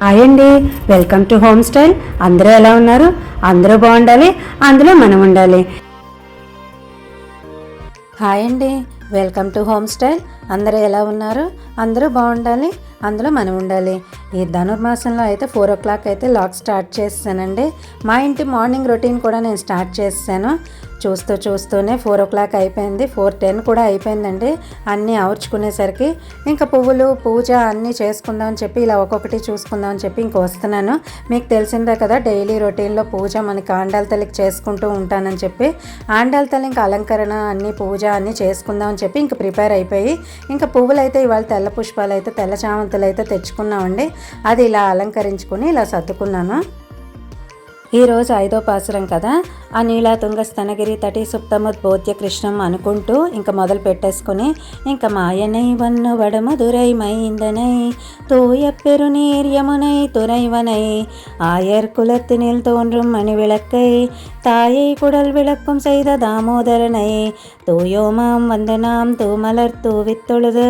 Hi అండి welcome to home style అందరూ ఎలా ఉన్నారు? అందరూ బాగుండాలి అందులో మనం ఉండాలి. హాయ్ అండి వెల్కమ్ టు హోమ్ స్టైల్ అందరూ ఎలా ఉన్నారు? అందరూ బాగుండాలి అందులో మనం ఉండాలి. ఈ ధనుర్మాసంలో అయితే ఫోర్ ఓ క్లాక్ అయితే లాక్ స్టార్ట్ చేస్తానండి. మా ఇంటి మార్నింగ్ రొటీన్ కూడా నేను స్టార్ట్ చేస్తాను. చూస్తూ చూస్తూనే ఫోర్ ఓ క్లాక్ అయిపోయింది. ఫోర్ టెన్ కూడా అయిపోయిందండి. అన్నీ అవర్చుకునేసరికి ఇంకా పువ్వులు పూజ అన్నీ చేసుకుందాం అని చెప్పి ఇలా ఒక్కొక్కటి చూసుకుందాం అని చెప్పి ఇంక వస్తున్నాను. మీకు తెలిసిందే కదా డైలీ రొటీన్లో పూజ మనకి ఆండాల తల్లికి చేసుకుంటూ ఉంటానని చెప్పి. ఆండాల తల్లి ఇంకా అలంకరణ అన్నీ పూజ అన్నీ చేసుకుందాం అని చెప్పి ఇంక ప్రిపేర్ అయిపోయి ఇంకా పువ్వులు అయితే ఇవాళ తెల్ల పుష్పాలు అయితే తెల్ల చామంతులు అయితే తెచ్చుకున్నామండి. అది ఇలా అలంకరించుకుని ఇలా సర్దుకున్నాను. ఈరోజు ఐదో పాసురం కదా ఆ నీలా తుంగ స్తనగిరి తటి సుప్తముద్బోధ్య కృష్ణం అనుకుంటూ ఇంకా మొదలు పెట్టేసుకుని ఇంకా మాయనై వన్ను వడమధురై మైందనై தூய பெருநீர் யமுனை துறைவனை ஆயர் குலத்தினில் தோன்றும் மணி விளக்கை தாயை குடல் விளக்கும் செய்த தாமோதரனை தூயோமாம் வந்து நாம் தூமலர் தூவித்தொழுது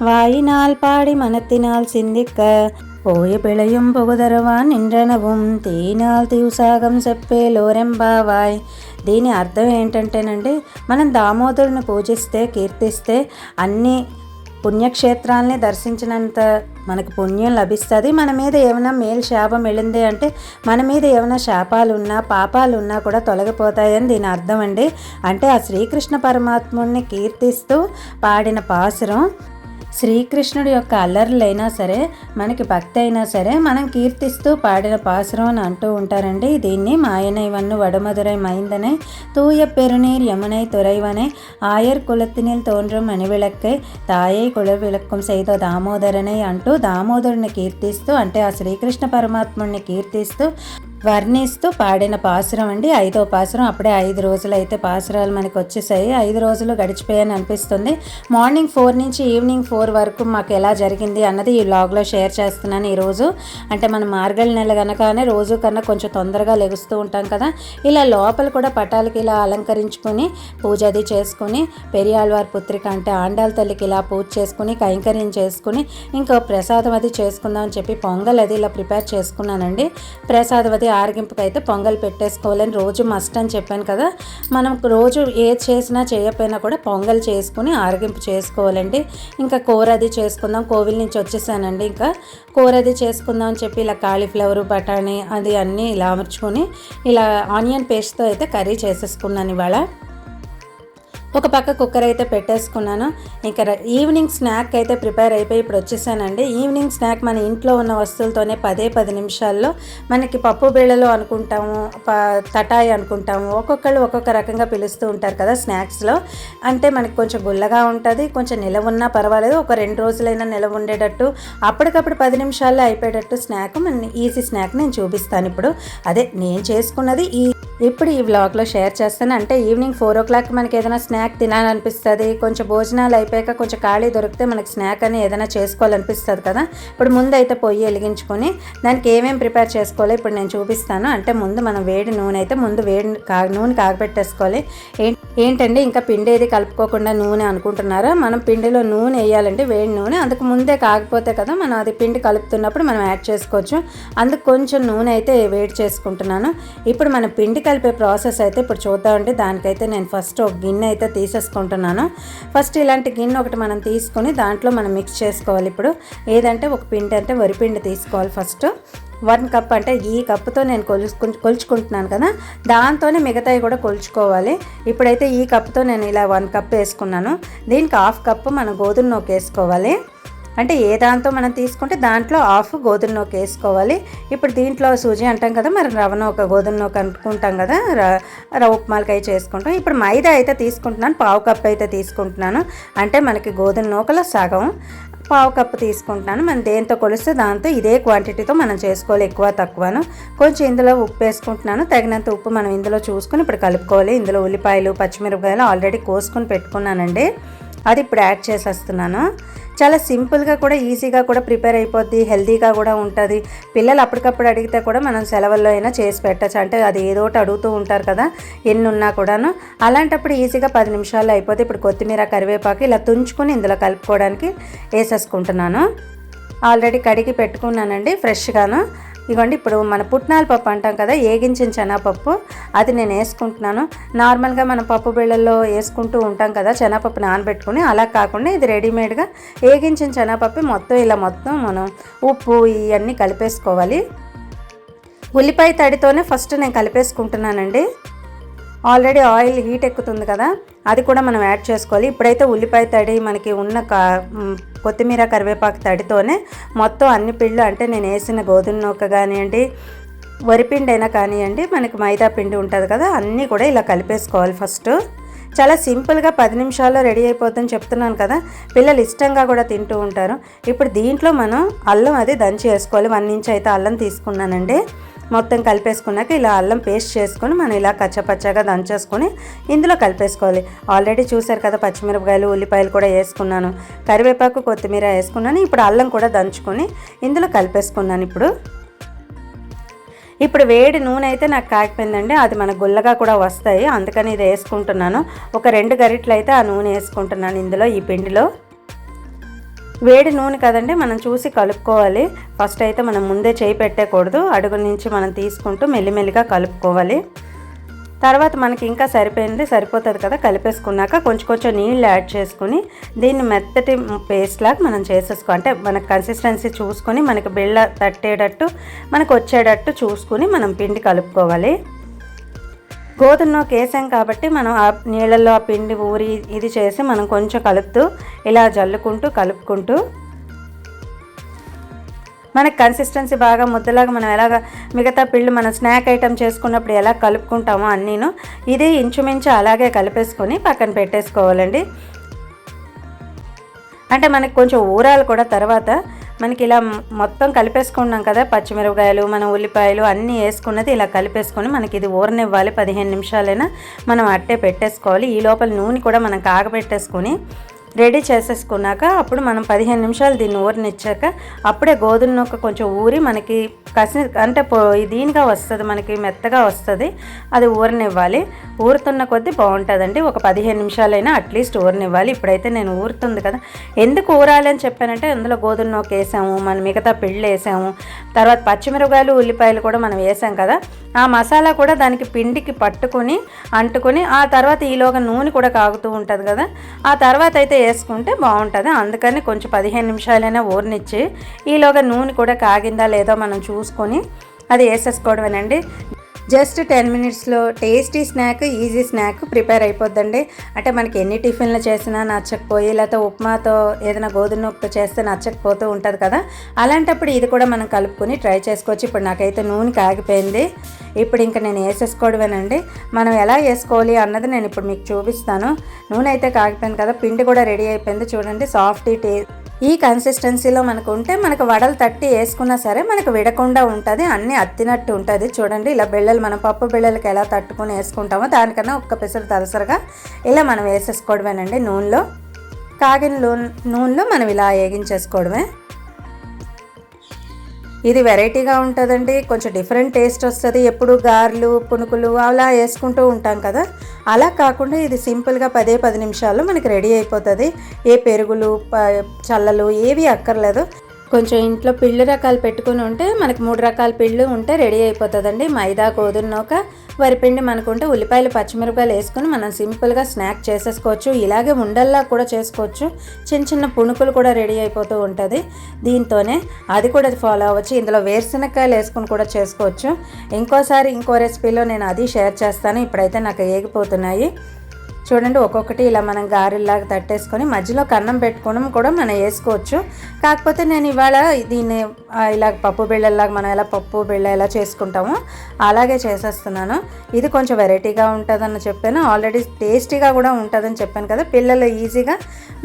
வாயினால் பாடி மனத்தினால் சிந்திக்க போய பிழையும் புகுதருவான் నిండ్రనவும் తేనాల్ తీవసాగం చెప్పే లోరెంబావాయ్. దీని అర్థం ఏంటంటేనండి మనం దామోదరుని పూజిస్తే కీర్తిస్తే అన్ని పుణ్యక్షేత్రాలని దర్శించినంత మనకు పుణ్యం లభిస్తుంది. మన మీద ఏమైనా మేలు శాపం వెళ్ళింది అంటే మన మీద ఏమైనా శాపాలు ఉన్నా పాపాలు ఉన్నా కూడా తొలగిపోతాయని దీని అర్థం అండి. అంటే ఆ శ్రీకృష్ణ పరమాత్ముడిని కీర్తిస్తూ పాడిన పాసురం శ్రీకృష్ణుడి యొక్క అల్లర్లైనా సరే మనకి భక్తి అయినా సరే మనం కీర్తిస్తూ పాడిన పాసురం అని అంటూ ఉంటారండి. దీన్ని మాయనై వన్ను వడమధురై మైందనై తూయ పెరునీర్ యమునై తురైవనే ఆయర్ ஆயர் తోండ్రం అని மணிவிளக்கை తాయే కుల విలక్కం సైతో దామోదరనే అంటూ దామోదరుని కీర్తిస్తూ అంటే ఆ శ్రీకృష్ణ పరమాత్ముడిని కీర్తిస్తూ వర్ణిస్తూ పాడిన పాసురం అండి. ఐదో పాసురం. అప్పుడే ఐదు రోజులు అయితే పాసురాలు మనకి వచ్చేసాయి. ఐదు రోజులు గడిచిపోయాయని అనిపిస్తుంది. మార్నింగ్ ఫోర్ నుంచి ఈవినింగ్ ఫోర్ వరకు మాకు ఎలా జరిగింది అన్నది ఈ బ్లాగ్లో షేర్ చేస్తున్నాను ఈరోజు. అంటే మన మార్గళ నెల కనుకనే రోజు కన్నా కొంచెం తొందరగా లెగుస్తూ ఉంటాం కదా. ఇలా లోపల కూడా పటాలకి ఇలా అలంకరించుకొని పూజ అది చేసుకుని పెరియాళ్వారి పుత్రిక అంటే ఆండాల తల్లికి ఇలా పూజ చేసుకుని కైంకర్యం చేసుకుని ఇంకా ప్రసాదం అది చేసుకుందాం అని చెప్పి పొంగల్ అది ఇలా ప్రిపేర్ చేసుకున్నానండి. ప్రసాదం అది ఆరగింపుకి అయితే పొంగల్ పెట్టేసుకోవాలని రోజు మస్ట్ అని చెప్పాను కదా. మనం రోజు ఏది చేసినా చేయకపోయినా కూడా పొంగల్ చేసుకుని ఆరగింపు చేసుకోవాలండి. ఇంకా కూర అది చేసుకుందాం. కోవిల్ నుంచి వచ్చేసానండి ఇంకా. కూర అది చేసుకుందాం అని చెప్పి ఇలా కాలీఫ్లవర్ బఠానీ అది అన్నీ ఇలా అమర్చుకొని ఇలా ఆనియన్ పేస్ట్తో అయితే కర్రీ చేసేసుకున్నాను ఇవాళ. ఒక పక్క కుక్కర్ అయితే పెట్టేసుకున్నాను. ఇంకా ఈవినింగ్ స్నాక్ అయితే ప్రిపేర్ అయిపోయి ఇప్పుడు వచ్చేసానండి. ఈవినింగ్ స్నాక్ మన ఇంట్లో ఉన్న వస్తువులతోనే పదే పది నిమిషాల్లో మనకి పప్పు బిళ్ళలు అనుకుంటాము ప తటాయి అనుకుంటాము. ఒక్కొక్కళ్ళు ఒక్కొక్క రకంగా పిలుస్తూ ఉంటారు కదా స్నాక్స్లో అంటే మనకి కొంచెం గుల్లగా ఉంటుంది కొంచెం నిలవ ఉన్నా పర్వాలేదు. ఒక రెండు రోజులైనా నిలవ ఉండేటట్టు అప్పటికప్పుడు పది నిమిషాల్లో అయిపోయేటట్టు స్నాక్ మన ఈజీ స్నాక్ నేను చూపిస్తాను ఇప్పుడు. అదే నేను చేసుకున్నది ఈ ఇప్పుడు ఈ వ్లాగ్లో షేర్ చేస్తాను. అంటే ఈవినింగ్ ఫోర్ ఓ క్లాక్ మనకి ఏదైనా స్నాక్ తినాలనిపిస్తుంది కొంచెం భోజనాలు అయిపోయాక కొంచెం ఖాళీ దొరికితే మనకి స్నాక్ అని ఏదైనా చేసుకోవాలనిపిస్తుంది కదా. ఇప్పుడు ముందు అయితే పొయ్యి వెలిగించుకొని దానికి ఏమేమి ప్రిపేర్ చేసుకోవాలో ఇప్పుడు నేను చూపిస్తాను. అంటే ముందు మనం వేడి నూనె అయితే ముందు వేడి కా నూనె కాగబెట్టేసుకోవాలి ఏం- ఏంటండి ఇంకా పిండి ఏది కలుపుకోకుండా నూనె అనుకుంటున్నారా? మనం పిండిలో నూనె వేయాలంటే వేడి నూనె అందుకు ముందే కాకపోతే కదా మనం అది పిండి కలుపుతున్నప్పుడు మనం యాడ్ చేసుకోవచ్చు. అందుకు కొంచెం నూనె అయితే వేడి చేసుకుంటున్నాను. ఇప్పుడు మనం పిండి కలిపే ప్రాసెస్ అయితే ఇప్పుడు చూద్దామండి. దానికైతే నేను ఫస్ట్ ఒక గిన్నె అయితే తీసేసుకుంటున్నాను. ఫస్ట్ ఇలాంటి గిన్నె ఒకటి మనం తీసుకొని దాంట్లో మనం మిక్స్ చేసుకోవాలి ఇప్పుడు. ఏదంటే ఒక పిండి అంటే వరిపిండి తీసుకోవాలి ఫస్ట్. వన్ కప్ అంటే ఈ కప్పుతో నేను కొలుచుకు కొలుచుకుంటున్నాను కదా. దాంతోనే మిగతాయి కూడా కొలుచుకోవాలి. ఇప్పుడైతే ఈ కప్తో నేను ఇలా వన్ కప్ వేసుకున్నాను. దీనికి హాఫ్ కప్ మనం గోధుమ నూక వేసుకోవాలి. అంటే ఏ దాంతో మనం తీసుకుంటే దాంట్లో హాఫ్ గోధుమ నూక వేసుకోవాలి. ఇప్పుడు దీంట్లో సూజీ అంటాం కదా మరి రవ్వ నూక గోధుమ నూక అనుకుంటాం కదా ర- రవ్వ ఉప్మాలకాయ చేసుకుంటాం. ఇప్పుడు మైదా అయితే తీసుకుంటున్నాను పావు కప్పు అయితే తీసుకుంటున్నాను. అంటే మనకి గోధుమ నూకలో సగం పావు కప్పు తీసుకుంటున్నాను. మనం దేంతో కొలిస్తే దాంతో ఇదే క్వాంటిటీతో మనం చేసుకోవాలి ఎక్కువ తక్కువను. కొంచెం ఇందులో ఉప్పు వేసుకుంటున్నాను. తగినంత ఉప్పు మనం ఇందులో చూసుకొని ఇప్పుడు కలుపుకోవాలి. ఇందులో ఉల్లిపాయలు పచ్చిమిరపకాయలు ఆల్రెడీ కోసుకొని పెట్టుకున్నానండి. అది ఇప్పుడు యాడ్ చేసేస్తున్నాను. చాలా సింపుల్గా కూడా ఈజీగా కూడా ప్రిపేర్ అయిపోద్ది హెల్తీగా కూడా ఉంటుంది. పిల్లలు అప్పటికప్పుడు అడిగితే కూడా మనం సెలవుల్లో అయినా చేసి పెట్టచ్చు. అంటే అది ఏదో ఒకటి అడుగుతూ ఉంటారు కదా ఎన్ని ఉన్నా కూడాను. అలాంటప్పుడు ఈజీగా పది నిమిషాల్లో అయిపోతే ఇప్పుడు కొత్తిమీర కరివేపాకు ఇలా తుంచుకొని ఇందులో కలుపుకోవడానికి వేసేసుకుంటున్నాను. ఆల్రెడీ కడిగి పెట్టుకున్నానండి ఫ్రెష్గాను. ఇదిగోండి ఇప్పుడు మన పుట్నాల పప్పు అంటాం కదా ఏగించిన శనగపప్పు. అది నేను వేసుకుంటున్నాను. నార్మల్గా మనం పప్పు బిళ్ళల్లో వేసుకుంటూ ఉంటాం కదా శనగపప్పు నానబెట్టుకుని అలా కాకుండా ఇది రెడీమేడ్గా ఏగించిన శనగపప్పు మొత్తం ఇలా మొత్తం మనం ఉప్పు ఇవన్నీ కలిపేసుకోవాలి. ఉల్లిపాయ తడితోనే ఫస్ట్ నేను కలిపేసుకుంటున్నానండి. ఆల్రెడీ ఆయిల్ హీట్ ఎక్కుతుంది కదా అది కూడా మనం యాడ్ చేసుకోవాలి. ఇప్పుడైతే ఉల్లిపాయ తడి మనకి ఉన్న కా కొత్తిమీర కరివేపాకు తడితోనే మొత్తం అన్ని పిండ్లు అంటే నేను వేసిన గోధుమ నూక కానివ్వండి వరిపిండి అయినా కానివ్వండి మనకి మైదా పిండి ఉంటుంది కదా అన్నీ కూడా ఇలా కలిపేసుకోవాలి ఫస్ట్ చాలా సింపుల్గా పది నిమిషాల్లో రెడీ అయిపోతుందని చెప్తున్నాను కదా పిల్లలు ఇష్టంగా కూడా తింటూ ఉంటారు. ఇప్పుడు దీంట్లో మనం అల్లం అది దంచి వేసుకోవాలి వన్ ఇంచ్ అయితే అల్లం తీసుకున్నానండి. మొత్తం కలిపేసుకున్నాక ఇలా అల్లం పేస్ట్ చేసుకొని మనం ఇలా కచ్చపచ్చగా దంచేసుకొని ఇందులో కలిపేసుకోవాలి. ఆల్రెడీ చూసారు కదా పచ్చిమిరపకాయలు ఉల్లిపాయలు కూడా వేసుకున్నాను. కరివేపాకు కొత్తిమీర వేసుకున్నాను. ఇప్పుడు అల్లం కూడా దంచుకొని ఇందులో కలిపేసుకున్నాను ఇప్పుడు. ఇప్పుడు వేడి నూనె అయితే నాకు కాకపోయిందండి అది మన గుల్లగా కూడా వస్తాయి. అందుకని ఇది వేసుకుంటున్నాను. ఒక రెండు గరిటలు అయితే ఆ నూనె వేసుకుంటున్నాను ఇందులో ఈ పిండిలో. వేడి నూనె కదండి మనం చూసి కలుపుకోవాలి. ఫస్ట్ అయితే మనం ముందే చేయి పెట్టకూడదు. అడుగు నుంచి మనం తీసుకుంటూ మెల్లిమెల్లిగా కలుపుకోవాలి. తర్వాత మనకి ఇంకా సరిపోయింది సరిపోతుంది కదా కలిపేసుకున్నాక కొంచెం కొంచెం నీళ్ళు యాడ్ చేసుకుని దీన్ని మెత్తటి పేస్ట్ లాగా మనం చేసేసుకో అంటే మనకు కన్సిస్టెన్సీ చూసుకొని మనకి బిళ్ళ తట్టేటట్టు మనకు వచ్చేటట్టు చూసుకుని మనం పిండి కలుపుకోవాలి. గోధుమ నూక వేసాం కాబట్టి మనం ఆ నీళ్ళల్లో ఆ పిండి ఊరి ఇది చేసి మనం కొంచెం కలుపుతూ ఇలా జల్లుకుంటూ కలుపుకుంటూ. మనకి కన్సిస్టెన్సీ బాగా ముద్దలాగా మనం ఎలాగ మిగతా పిల్లు మనం స్నాక్ ఐటమ్ చేసుకున్నప్పుడు ఎలా కలుపుకుంటామో అన్నీను ఇది ఇంచుమించు అలాగే కలిపేసుకొని పక్కన పెట్టేసుకోవాలండి. అంటే మనకి కొంచెం ఊరాలు కూడా తర్వాత. మనకి ఇలా మొత్తం కలిపేసుకున్నాం కదా పచ్చిమిరపకాయలు మన ఉల్లిపాయలు అన్నీ వేసుకున్నది ఇలా కలిపేసుకొని మనకి ఇది ఊరనివ్వాలి పదిహేను నిమిషాలైనా. మనం అట్టే పెట్టేసుకోవాలి. ఈ లోపల నూనె కూడా మనం కాగబెట్టేసుకొని రెడీ చేసేసుకున్నాక అప్పుడు మనం పదిహేను నిమిషాలు దీన్ని ఊరనిచ్చాక అప్పుడే గోధుమ నూక కొంచెం ఊరి మనకి కసి అంటే పో దీనిగా వస్తుంది మనకి మెత్తగా వస్తుంది. అది ఊరనివ్వాలి. ఊరుతున్న కొద్దీ బాగుంటుందండి. ఒక పదిహేను నిమిషాలైనా అట్లీస్ట్ ఊరనివ్వాలి. ఇప్పుడైతే నేను ఊరుతుంది కదా. ఎందుకు ఊరాలి అని చెప్పానంటే అందులో గోధుమ నూక వేసాము మనం మిగతా పిళ్ళు వేసాము. తర్వాత పచ్చిమిరపకాయలు ఉల్లిపాయలు కూడా మనం వేసాం కదా. ఆ మసాలా కూడా దానికి పిండికి పట్టుకొని అంటుకొని ఆ తర్వాత ఈలోగా నూనె కూడా కాగుతూ ఉంటుంది కదా. ఆ తర్వాత అయితే వేసుకుంటే బాగుంటుంది. అందుకని కొంచెం పదిహేను నిమిషాలైనా ఊరనిచ్చి ఈలోగా నూనె కూడా కాగిందా లేదో మనం చూసుకొని అది వేసేసుకోవడమేనండి. జస్ట్ టెన్ మినిట్స్లో tasty snack easy snack prepare అయిపోద్దండి. అంటే మనకి ఎన్ని టిఫిన్లు చేసినా నచ్చకపోయి లేకపోతే ఉప్మాతో ఏదైనా గోధుమ నొప్పితో చేస్తే నచ్చకపోతూ ఉంటుంది కదా. అలాంటప్పుడు ఇది కూడా మనం కలుపుకొని ట్రై చేసుకోవచ్చు. ఇప్పుడు నాకైతే నూనె కాగిపోయింది. ఇప్పుడు ఇంకా నేను వేసేసుకోవడమేనండి. మనం ఎలా వేసుకోవాలి అన్నది నేను ఇప్పుడు మీకు చూపిస్తాను. నూనె అయితే కాగిపోయింది కదా పిండి కూడా రెడీ అయిపోయింది. చూడండి సాఫ్ట్ టే ఈ కన్సిస్టెన్సీలో మనకు ఉంటే మనకు వడలు తట్టి వేసుకున్నా సరే మనకు విడకుండా ఉంటుంది అన్నీ అత్తినట్టు ఉంటుంది. చూడండి ఇలా బిళ్ళలు మనం పప్పు బిళ్ళలకి ఎలా తట్టుకొని వేసుకుంటామో దానికన్నా ఒక్క పిసరు తలసరిగా ఇలా మనం వేసేసుకోవడమేనండి నూనెలో. కాగిన నూనెలో మనం ఇలా వేగించేసుకోవడమే. ఇది వెరైటీగా ఉంటుందండి. కొంచెం డిఫరెంట్ టేస్ట్ వస్తుంది. ఎప్పుడు గారెలు పునుకులు అలా వేసుకుంటూ ఉంటాం కదా. అలా కాకుండా ఇది సింపుల్గా పదే పది నిమిషాల్లో మనకి రెడీ అయిపోతుంది. ఏ పెరుగులు చల్లలు ఏవి అక్కర్లేదు. కొంచెం ఇంట్లో పిళ్ళు రకాలు పెట్టుకుని ఉంటే మనకు మూడు రకాల పిళ్ళు ఉంటే రెడీ అయిపోతుందండి. మైదా గోధుమ నూక వరిపిండి మనకుంటే ఉల్లిపాయలు పచ్చిమిరపకాయలు వేసుకొని మనం సింపుల్గా స్నాక్ చేసేసుకోవచ్చు. ఇలాగే ఉండల్లా కూడా చేసుకోవచ్చు. చిన్న చిన్న పుణుకులు కూడా రెడీ అయిపోతూ ఉంటుంది. దీంతోనే అది కూడా ఫాలో అవ్వచ్చు. ఇందులో వేరుశనక్కాయలు వేసుకొని కూడా చేసుకోవచ్చు. ఇంకోసారి ఇంకో రెసిపీలో నేను అది షేర్ చేస్తాను. ఇప్పుడైతే నాకు ఏగిపోతున్నాయి. చూడండి ఒక్కొక్కటి ఇలా మనం గారెల్లాగా తట్టేసుకొని మధ్యలో కన్నం పెట్టుకోవడం కూడా మనం వేసుకోవచ్చు. కాకపోతే నేను ఇవాళ దీన్ని ఇలా పప్పు బిళ్ళల్లాగా మనం ఎలా పప్పు బిళ్ళ ఎలా చేసుకుంటామో అలాగే చేసేస్తున్నాను. ఇది కొంచెం వెరైటీగా ఉంటుందని చెప్పాను. ఆల్రెడీ టేస్టీగా కూడా ఉంటుందని చెప్పాను కదా. పిల్లలు ఈజీగా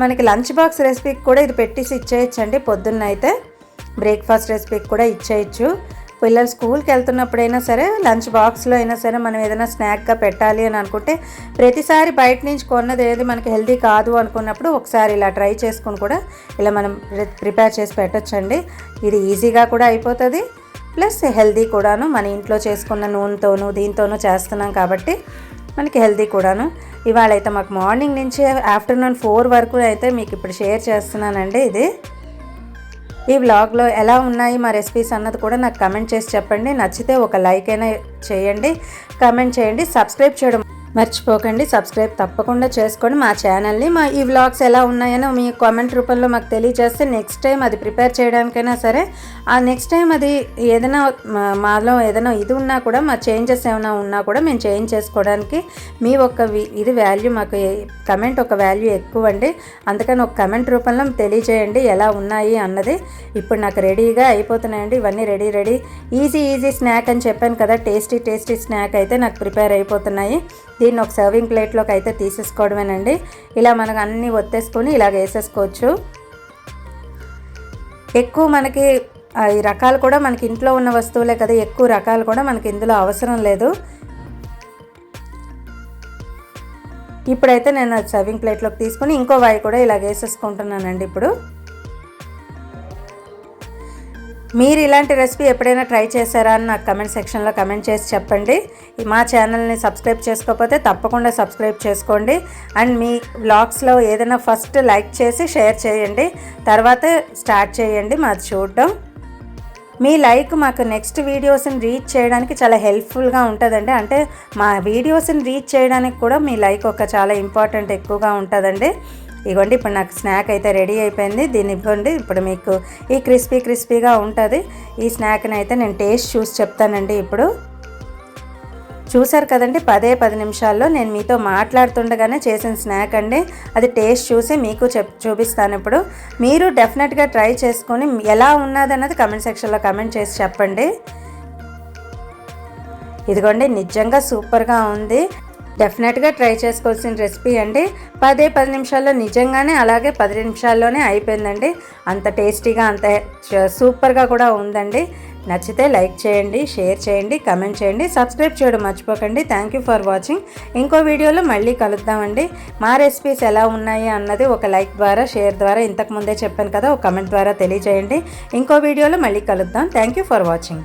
మనకి లంచ్ బాక్స్ రెసిపీకి కూడా ఇది పెట్టేసి ఇచ్చేయచ్చండి. పొద్దున్న అయితే బ్రేక్ఫాస్ట్ రెసిపీకి కూడా ఇచ్చేయచ్చు. పిల్లలు స్కూల్కి వెళ్తున్నప్పుడైనా సరే లంచ్ బాక్స్లో అయినా సరే మనం ఏదైనా స్నాక్గా పెట్టాలి అని అనుకుంటే ప్రతిసారి బయట నుంచి కొన్నది ఏది మనకి హెల్దీ కాదు అనుకున్నప్పుడు ఒకసారి ఇలా ట్రై చేసుకుని కూడా ఇలా మనం ప్రిపేర్ చేసి పెట్టొచ్చండి. ఇది ఈజీగా కూడా అయిపోతుంది. ప్లస్ హెల్దీ కూడాను మన ఇంట్లో చేసుకున్న నూనెతోనూ దీంతోనూ చేస్తున్నాం కాబట్టి మనకి హెల్దీ కూడాను. ఇవాళ అయితే మాకు మార్నింగ్ నుంచి ఆఫ్టర్నూన్ ఫోర్ వరకు అయితే మీకు ఇప్పుడు షేర్ చేస్తున్నానండి ఇది. ఈ వ్లాగ్లో ఎలా ఉన్నాయి మా రెసిపీస్ అన్నది కూడా నాకు కమెంట్ చేసి చెప్పండి. నచ్చితే ఒక లైక్ అయినా చేయండి. కమెంట్ చేయండి. సబ్స్క్రైబ్ చేయడం మర్చిపోకండి సబ్స్క్రైబ్ తప్పకుండా చేసుకోండి. మా ఛానల్ని మా ఈ వ్లాగ్స్ ఎలా ఉన్నాయనో మీ కామెంట్ రూపంలో మాకు తెలియజేస్తే నెక్స్ట్ టైం అది ప్రిపేర్ చేయడానికైనా సరే ఆ నెక్స్ట్ టైం అది ఏదైనా మాలో ఏదైనా ఇది ఉన్నా కూడా మా చేంజెస్ ఏమైనా ఉన్నా కూడా మేము చేంజ్ చేసుకోవడానికి మీ ఒక్క ఇది వాల్యూ మాకు కమెంట్ ఒక వాల్యూ ఎక్కువ అండి. అందుకని ఒక కమెంట్ రూపంలో తెలియజేయండి ఎలా ఉన్నాయి అన్నది. ఇప్పుడు నాకు రెడీగా అయిపోతున్నాయండి ఇవన్నీ ready ready easy easy snack అని చెప్పాను కదా టేస్టీ టేస్టీ స్నాక్ అయితే నాకు ప్రిపేర్ అయిపోతున్నాయి. దీన్ని ఒక సర్వింగ్ ప్లేట్లోకి అయితే తీసేసుకోవడమేనండి. ఇలా మనకు అన్నీ ఒత్తేసుకొని ఇలాగ వేసేసుకోవచ్చు. ఎక్కువ మనకి ఈ రకాలు కూడా మనకి ఇంట్లో ఉన్న వస్తువులే కదా ఎక్కువ రకాలు కూడా మనకి ఇందులో అవసరం లేదు. ఇప్పుడైతే నేను సర్వింగ్ ప్లేట్లోకి తీసుకొని ఇంకో వాయి కూడా ఇలా వేసేసుకుంటున్నానండి ఇప్పుడు. మీరు ఇలాంటి రెసిపీ ఎప్పుడైనా ట్రై చేశారా అని నాకు కమెంట్ సెక్షన్లో కమెంట్ చేసి చెప్పండి. మా ఛానల్ని సబ్స్క్రైబ్ చేసుకోకపోతే తప్పకుండా సబ్స్క్రైబ్ చేసుకోండి. అండ్ మీ వ్లాగ్స్లో ఏదైనా ఫస్ట్ లైక్ చేసి షేర్ చేయండి. తర్వాత స్టార్ట్ చేయండి మాది చూడడం. మీ లైక్ మాకు నెక్స్ట్ వీడియోస్ని రీచ్ చేయడానికి చాలా హెల్ప్ఫుల్గా ఉంటుందండి. అంటే మా వీడియోస్ని రీచ్ చేయడానికి కూడా మీ లైక్ ఒక చాలా ఇంపార్టెంట్ ఎక్కువగా ఉంటుందండి. ఇగోండి ఇప్పుడు నాకు స్నాక్ అయితే రెడీ అయిపోయింది. దీన్ని ఇవ్వండి. ఇప్పుడు మీకు ఈ క్రిస్పీ క్రిస్పీగా ఉంటుంది. ఈ స్నాక్ని అయితే నేను టేస్ట్ చూసి చెప్తానండి ఇప్పుడు. చూసారు కదండి పదే పది నిమిషాల్లో నేను మీతో మాట్లాడుతుండగానే చేసిన స్నాక్ అండి. అది టేస్ట్ చూసి మీకు చెప్ చూపిస్తాను ఇప్పుడు. మీరు డెఫినెట్గా ట్రై చేసుకొని ఎలా ఉన్నదన్నది కమెంట్ సెక్షన్లో కమెంట్ చేసి చెప్పండి. ఇదిగోండి నిజంగా సూపర్గా ఉంది. డెఫినెట్గా ట్రై చేసుకోవాల్సిన రెసిపీ అండి. పదే పది నిమిషాల్లో నిజంగానే అలాగే పది నిమిషాల్లోనే అయిపోయిందండి. అంత టేస్టీగా అంత సూపర్గా కూడా ఉందండి. నచ్చితే లైక్ చేయండి షేర్ చేయండి కమెంట్ చేయండి. సబ్స్క్రైబ్ చేయడం మర్చిపోకండి. థ్యాంక్ యూ ఫర్ వాచింగ్ ఇంకో వీడియోలో మళ్ళీ కలుద్దామండి. మా రెసిపీస్ ఎలా ఉన్నాయి అన్నది ఒక లైక్ ద్వారా షేర్ ద్వారా ఇంతకు ముందే చెప్పాను కదా ఒక కమెంట్ ద్వారా తెలియజేయండి. ఇంకో వీడియోలో మళ్ళీ కలుద్దాం. Thank you for watching